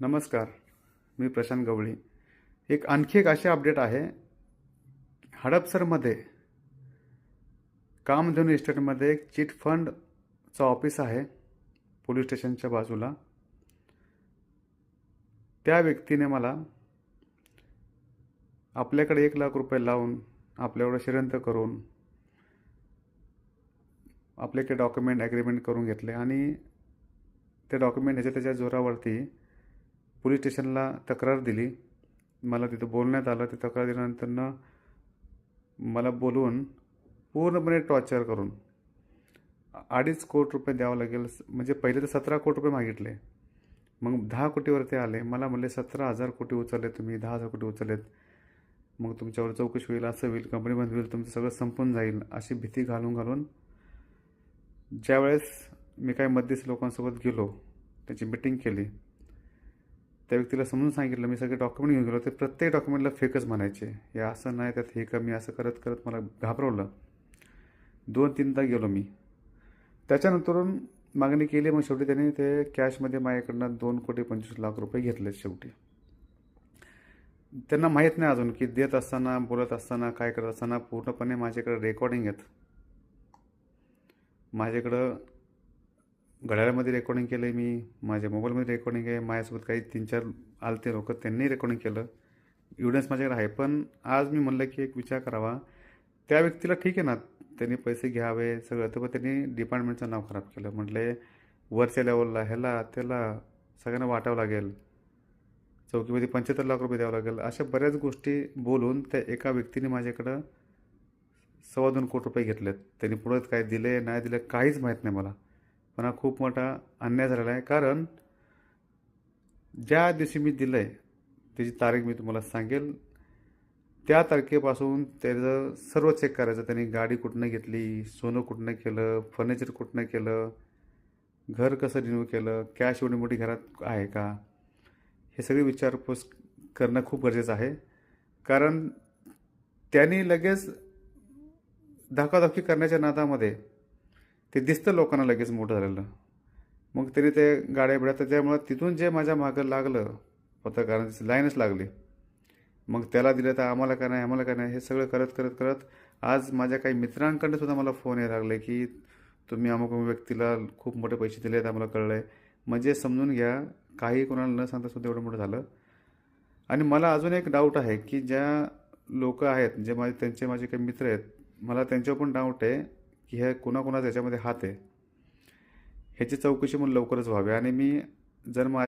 नमस्कार मी प्रशांत गवळी. एक आणखी एक अशी अपडेट आहे. हडपसरमध्ये कामधेनू इस्टेटमध्ये एक चिट फंडचं ऑफिस आहे पोलीस स्टेशनच्या बाजूला. त्या व्यक्तीने मला आपल्याकडे एक लाख रुपये लावून आपल्याकडे शिरंत करून आपले काही डॉक्युमेंट ॲग्रीमेंट करून घेतले आणि ते डॉक्युमेंट ह्याच्या त्याच्या जोरावरती पोलीस स्टेशनला तक्रार दिली. मला तिथं बोलण्यात आलं. ते तक्रार दिल्यानंतरनं मला बोलवून पूर्णपणे टॉर्चर करून अडीच कोट रुपये द्यावं लागेल. म्हणजे पहिले तर सतरा कोटी रुपये मागितले. मग दहा कोटीवरती आले. मला म्हणले सतरा हजार कोटी उचलले तुम्ही. दहा हजार कोटी उचललेत. मग तुमच्यावर चौकशी होईल. असं होईल. कंपनी बंद होईल. तुमचं सगळं संपून जाईल. अशी भीती घालून घालून ज्यावेळेस मी काही मध्यस्थी लोकांसोबत गेलो त्याची मिटिंग केली. त्या व्यक्तीला समजून सांगितलं मी सगळे डॉक्युमेंट घेऊन गेलो. ते प्रत्येक डॉक्युमेंटला फेकच म्हणायचे हे असं नाही त्यात हे कमी असं करत करत मला घाबरवलं. दोन तीनदा गेलो मी. त्याच्यानंतरून मागणी केली मग शेवटी त्यांनी ते कॅशमध्ये माझ्याकडनं दोन कोटी पंचवीस लाख रुपये घेतले शेवटी. त्यांना माहीत नाही अजून की देत असताना बोलत असताना काय करत असताना पूर्णपणे माझ्याकडे रेकॉर्डिंग आहेत. माझ्याकडं घड्याळामध्ये रेकॉर्डिंग केलं आहे मी माझ्या मोबाईलमध्ये रेकॉर्डिंग आहे माझ्यासोबत काही तीन चार आलते लोक त्यांनी रेकॉर्डिंग केलं. एव्हिडन्स माझ्याकडे आहे पण आज मी म्हणलं की एक विचार करावा. त्या व्यक्तीला ठीक आहे ना त्यांनी पैसे घ्यावे सगळं. तर पण त्यांनी डिपार्टमेंटचं नाव खराब केलं. म्हटले वरच्या लेवलला ह्याला त्याला सगळ्यांना वाटावं लागेल. चौकीमध्ये पंच्याहत्तर लाख रुपये द्यावं लागेल. अशा बऱ्याच गोष्टी बोलून त्या एका व्यक्तीने माझ्याकडं सव्वा दोन कोटी रुपये घेतलेत. त्यांनी पुढं काय दिले नाही दिलं काहीच माहीत नाही मला. पण हा खूप मोठा अन्याय झालेला आहे. कारण ज्या दिवशी मी दिलं आहे त्याची तारीख मी तुम्हाला सांगेल. त्या तारखेपासून त्याचं सर्व चेक करायचं. त्यांनी गाडी कुठनं घेतली सोनं कुठनं केलं फर्निचर कुठनं केलं घर कसं रिन्यू केलं कॅश एवढी मोठी घरात आहे का? हे सगळी विचारपूस करणं खूप गरजेचं आहे. कारण त्यांनी लगेच धकाधकी करण्याच्या नादामध्ये ते दिसतं लोकांना लगेच मोठं झालेलं. मग त्याने ते गाड्या बिड्या तर त्यामुळं तिथून जे माझ्या मागं लागलं पत्रकारांची लाईनच लागली. मग त्याला दिलं तर आम्हाला काय नाही आम्हाला काय नाही हे सगळं करत करत करत आज माझ्या काही मित्रांकडे सुद्धा मला फोन यायला लागले की तुम्ही अमुक अमुक व्यक्तीला खूप मोठे पैसे दिले आहेत आम्हाला कळलं आहे म्हणजे समजून घ्या काही कोणाला न सांगता सुद्धा एवढं मोठं झालं. आणि मला अजून एक डाऊट आहे की ज्या लोक आहेत जे माझे त्यांचे माझे काही मित्र आहेत मला त्यांच्यावर पण डाऊट आहे. की हे कुणाकुणाचा याच्यामध्ये हात आहे. ह्याची चौकशी म्हणून लवकरच व्हावी. आणि मी जर मा